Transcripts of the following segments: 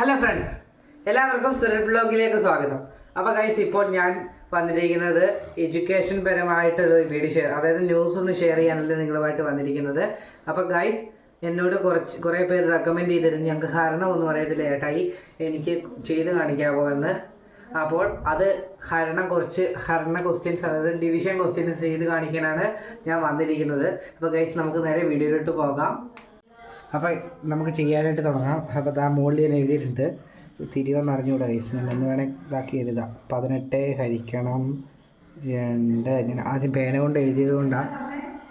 Hello friends എല്ലാവർക്കും Siri ബ്ലോഗിലേക്ക് സ്വാഗതം. അപ്പോൾ ഗൈസ് ഇപ്പോൾ ഞാൻ വന്നിരിക്കുന്നത് എഡ്യൂക്കേഷൻ പരമായിട്ടൊരു വീഡിയോ ഷെയർ അതായത് ന്യൂസ് ഒന്ന് ഷെയർ ചെയ്യാനല്ല നിങ്ങളുമായിട്ട് വന്നിരിക്കുന്നത്. അപ്പോൾ ഗൈസ് എന്നോട് കുറച്ച് കുറേ പേര് റെക്കമെൻഡ് ചെയ്തിരുന്നു. ഞങ്ങൾക്ക് എന്ന് അറിയത്തില്ല ഏട്ടായി എനിക്ക് ചെയ്ത് കാണിക്കാമോ എന്ന്. അപ്പോൾ അത് ഹരണം കുറച്ച് ഹരണ ക്വസ്റ്റ്യൻസ് അതായത് ഡിവിഷൻ ക്വസ്റ്റ്യൻസ് ചെയ്ത് കാണിക്കാനാണ് ഞാൻ വന്നിരിക്കുന്നത്. അപ്പോൾ ഗൈസ് നമുക്ക് നേരെ വീഡിയോയിലോട്ട് പോകാം. അപ്പോൾ നമുക്ക് ചെയ്യാനായിട്ട് തുടങ്ങാം. അപ്പോൾ ആ മുകളിൽ ഞാൻ എഴുതിയിട്ടുണ്ട്. തിരിവെന്ന് അറിഞ്ഞുകൂടാ ഗൈസ് ഞാൻ ഒന്ന് വേണേൽ ഇതാക്കി എഴുതാം. പതിനെട്ട് ഹരിക്കണം രണ്ട്. ഞാൻ ആദ്യം പേന കൊണ്ട് എഴുതിയത് കൊണ്ടാണ്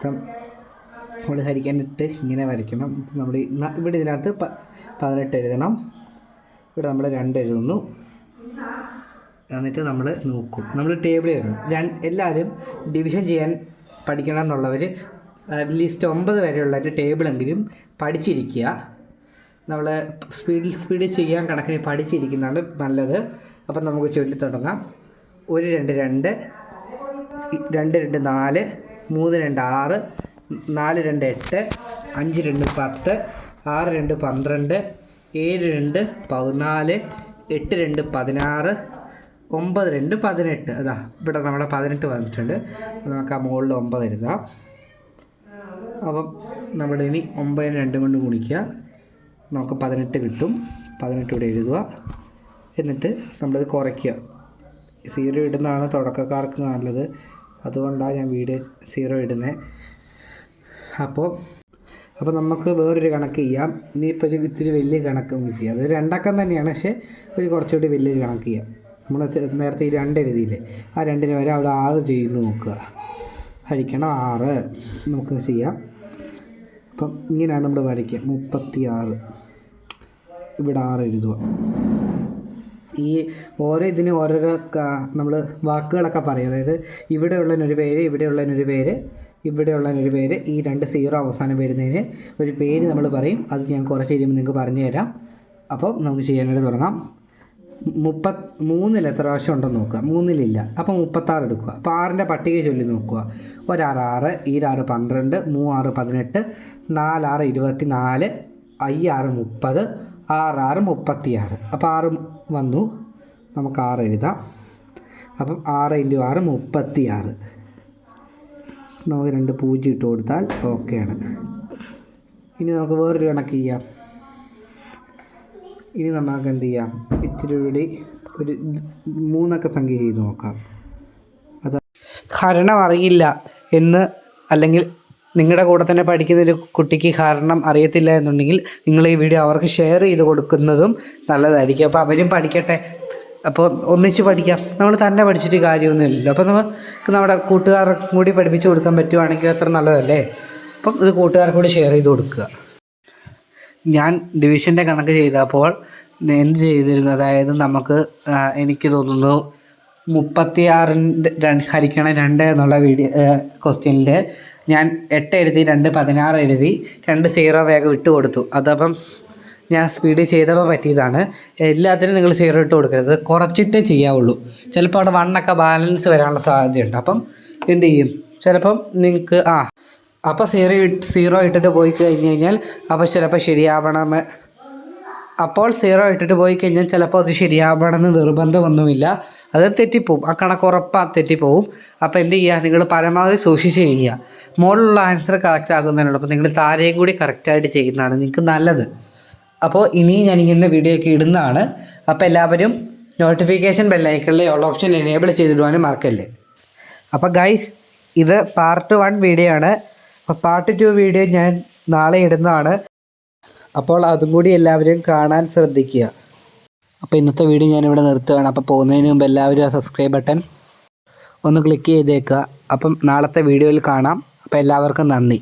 നമ്മൾ ഹരിക്കാനിട്ട് ഇങ്ങനെ വരയ്ക്കണം. നമ്മൾ ഇവിടെ ഇതിനകത്ത് പ- പതിനെട്ട് എഴുതണം. ഇവിടെ നമ്മൾ രണ്ട് എഴുതുന്നു. എന്നിട്ട് നമ്മൾ നോക്കും. നമ്മൾ ടേബിൾ രണ്ട് എല്ലാവരും ഡിവിഷൻ ചെയ്യാൻ പഠിക്കണം എന്നുള്ളവർ അറ്റ്ലീസ്റ്റ് ഒമ്പത് വരെയുള്ള ഒരു ടേബിളെങ്കിലും പഠിച്ചിരിക്കുക. നമ്മൾ സ്പീഡിൽ സ്പീഡിൽ ചെയ്യാൻ കണക്കിന് പഠിച്ചിരിക്കുന്നതാണ് നല്ലത്. അപ്പം നമുക്ക് ചൊല്ലി തുടങ്ങാം. ഒരു രണ്ട് രണ്ട് രണ്ട് രണ്ട് നാല് മൂന്ന് രണ്ട് ആറ് നാല് രണ്ട് എട്ട് അഞ്ച് രണ്ട് പത്ത് ആറ് രണ്ട് പന്ത്രണ്ട് ഏഴ് രണ്ട് പതിനാല് എട്ട് രണ്ട് പതിനാറ് ഒമ്പത് രണ്ട് പതിനെട്ട്. അതാ ഇവിടെ നമ്മുടെ പതിനെട്ട് വന്നിട്ടുണ്ട്. നമുക്ക് ആ മുകളിൽ ഒമ്പത് എഴുതാം. അപ്പം നമ്മൾ ഇനി ഒമ്പതിന് രണ്ടും കൊണ്ട് ഗുണിക്കുക. നമുക്ക് പതിനെട്ട് കിട്ടും. പതിനെട്ട് ഇവിടെ എഴുതുക. എന്നിട്ട് നമ്മളത് കുറയ്ക്കുക. സീറോ ഇടുന്നതാണ് തുടക്കക്കാർക്ക് നല്ലത്. അതുകൊണ്ടാണ് ഞാൻ വീഡിയോ സീറോ ഇടുന്നത് അപ്പോൾ അപ്പോൾ നമുക്ക് വേറൊരു കണക്ക് ചെയ്യാം. ഇനിയിപ്പോൾ ഒരു ഇത്തിരി വലിയ കണക്ക് നമുക്ക് ചെയ്യാം. അത് രണ്ടക്കം തന്നെയാണ്. പക്ഷേ ഒരു കുറച്ചുകൂടി വലിയൊരു കണക്ക് ചെയ്യാം. നമ്മൾ നേരത്തെ ഈ രണ്ട് എഴുതിയില്ലേ? ആ രണ്ടിന് വരെ അവിടെ ആറ് ചെയ്ത് നോക്കുക. ഹരിക്കണം ആറ്. നമുക്ക് ചെയ്യാം. അപ്പം ഇങ്ങനെയാണ് നമ്മൾ വരയ്ക്കുക. മുപ്പത്തി ആറ് ഇവിടെ ആറ് എഴുതുക. ഈ ഓരോ ഇതിന് ഓരോരോ നമ്മൾ വാക്കുകളൊക്കെ പറയും. അതായത് ഇവിടെ ഉള്ളതിനൊരു പേര് ഇവിടെ ഉള്ളതിനൊരു പേര് ഇവിടെ ഉള്ളതിനൊരു പേര് ഈ രണ്ട് സീറോ അവസാനം വരുന്നതിന് ഒരു പേര് നമ്മൾ പറയും. അത് ഞാൻ കുറച്ച് കഴിയുമ്പോൾ നിങ്ങൾക്ക് പറഞ്ഞു തരാം അപ്പോൾ നമുക്ക് ചെയ്യാനായിട്ട് തുടങ്ങാം. മുപ്പത് മൂന്നിൽ എത്ര പ്രാവശ്യം ഉണ്ടെന്ന് നോക്കുക. മൂന്നിലില്ല. അപ്പോൾ മുപ്പത്താറ് എടുക്കുക. അപ്പോൾ ആറിന്റെ പട്ടിക ചൊല്ലി നോക്കുക. ഒരാറ് ആറ് ഈരാറ് പന്ത്രണ്ട് മൂവാറ് പതിനെട്ട് നാലാറ് ഇരുപത്തി നാല് അയ്യാറ് മുപ്പത് ആറാറ് മുപ്പത്തിയാറ്. അപ്പോൾ ആറ് വന്നു. നമുക്ക് ആറ് എഴുതാം. അപ്പം ആറ് ഇന്റു ആറ് മുപ്പത്തി ആറ് നമുക്ക് രണ്ട് പൂജ്യം ഇട്ട് കൊടുത്താൽ ഓക്കെയാണ് ഇനി നമുക്ക് വേറൊരു കണക്ക് ചെയ്യാം. ഇനി നമുക്ക് എന്ത് ചെയ്യാം? ഇത്തിരി കൂടി ഒരു മൂന്നൊക്കെ സംഖ്യ ചെയ്ത് നോക്കാം. അത് ഹരണം അറിയില്ല എന്ന് അല്ലെങ്കിൽ നിങ്ങളുടെ കൂടെ തന്നെ പഠിക്കുന്ന ഒരു കുട്ടിക്ക് ഹരണം അറിയത്തില്ല എന്നുണ്ടെങ്കിൽ നിങ്ങൾ ഈ വീഡിയോ അവർക്ക് ഷെയർ ചെയ്ത് കൊടുക്കുന്നതും നല്ലതായിരിക്കും. അപ്പോൾ അവരും പഠിക്കട്ടെ. അപ്പോൾ ഒന്നിച്ച് പഠിക്കാം. നമ്മൾ തന്നെ പഠിച്ചിട്ട് കാര്യമൊന്നുമില്ലല്ലോ അപ്പോൾ നമുക്ക് നമ്മുടെ കൂട്ടുകാർക്കും കൂടി പഠിപ്പിച്ച് കൊടുക്കാൻ പറ്റുവാണെങ്കിൽ അത്ര നല്ലതല്ലേ? അപ്പം ഇത് കൂട്ടുകാർക്കൂടി ഷെയർ ചെയ്ത് കൊടുക്കുക. ഞാൻ ഡിവിഷന്റെ കണക്ക് ചെയ്തപ്പോൾ എന്ത് ചെയ്തിരുന്നു? അതായത് നമുക്ക് എനിക്ക് തോന്നുന്നു മുപ്പത്തിയാറിന്റെ രണ്ട് ഹരിക്കണം രണ്ട് എന്നുള്ള വീഡിയോ ക്വസ്റ്റ്യനിൽ ഞാൻ എട്ട് എഴുതി രണ്ട് പതിനാറ് എഴുതി രണ്ട് സീറോ വേഗം ഇട്ട് കൊടുത്തു. അതപ്പം ഞാൻ സ്പീഡിൽ ചെയ്തപ്പോൾ പറ്റിയതാണ്. എല്ലാത്തിനും നിങ്ങൾ സീറോ ഇട്ട് കൊടുക്കരുത്. കുറച്ചിട്ടേ ചെയ്യാവുള്ളൂ. ചിലപ്പോൾ അവിടെ വണ്ണൊക്കെ ബാലൻസ് വരാനുള്ള സാധ്യതയുണ്ട്. അപ്പം എന്ത് ചെയ്യും? ചിലപ്പം നിങ്ങൾക്ക് ആ അപ്പോൾ സീറോ സീറോ ഇട്ടിട്ട് പോയി കഴിഞ്ഞ് കഴിഞ്ഞാൽ അപ്പോൾ ചിലപ്പോൾ ശരിയാവണം. അപ്പോൾ സീറോ ഇട്ടിട്ട് പോയി കഴിഞ്ഞാൽ ചിലപ്പോൾ അത് ശരിയാവണമെന്ന് നിർബന്ധമൊന്നുമില്ല. അത് തെറ്റിപ്പോവും. ആ കണക്ക് ഉറപ്പാ തെറ്റിപ്പോവും. അപ്പോൾ എന്ത് ചെയ്യുക നിങ്ങൾ പരമാവധി സൂക്ഷിച്ച് ചെയ്യുക. മുകളിലുള്ള ആൻസർ കറക്റ്റ് ആകുന്നതിനോടൊപ്പം നിങ്ങൾ താരയും കൂടി കറക്റ്റായിട്ട് ചെയ്യുന്നതാണ് നിങ്ങൾക്ക് നല്ലത്. അപ്പോൾ ഇനിയും ഞാൻ ഇങ്ങനെ വീഡിയോ ഒക്കെ ഇടുന്നതാണ്. അപ്പോൾ എല്ലാവരും നോട്ടിഫിക്കേഷൻ ബെല്ലൈക്കണിലെ ഉള്ള ഓപ്ഷൻ എനേബിൾ ചെയ്തിടുവാനും മറക്കല്ലേ. അപ്പോൾ ഗൈസ് ഇത് പാർട്ട് വൺ വീഡിയോ ആണ്. പാർട്ട് ടു വീഡിയോ ഞാൻ നാളെ ഇടുന്നതാണ്. അപ്പോൾ അതും കൂടി എല്ലാവരും കാണാൻ ശ്രദ്ധിക്കുക. അപ്പോൾ ഇന്നത്തെ വീഡിയോ ഞാനിവിടെ നിർത്തുകയാണ്. അപ്പോൾ പോകുന്നതിന് മുമ്പ് എല്ലാവരും ആ സബ്സ്ക്രൈബ് ബട്ടൺ ഒന്ന് ക്ലിക്ക് ചെയ്തേക്കുക. അപ്പം നാളത്തെ വീഡിയോയിൽ കാണാം. അപ്പോൾ എല്ലാവർക്കും നന്ദി.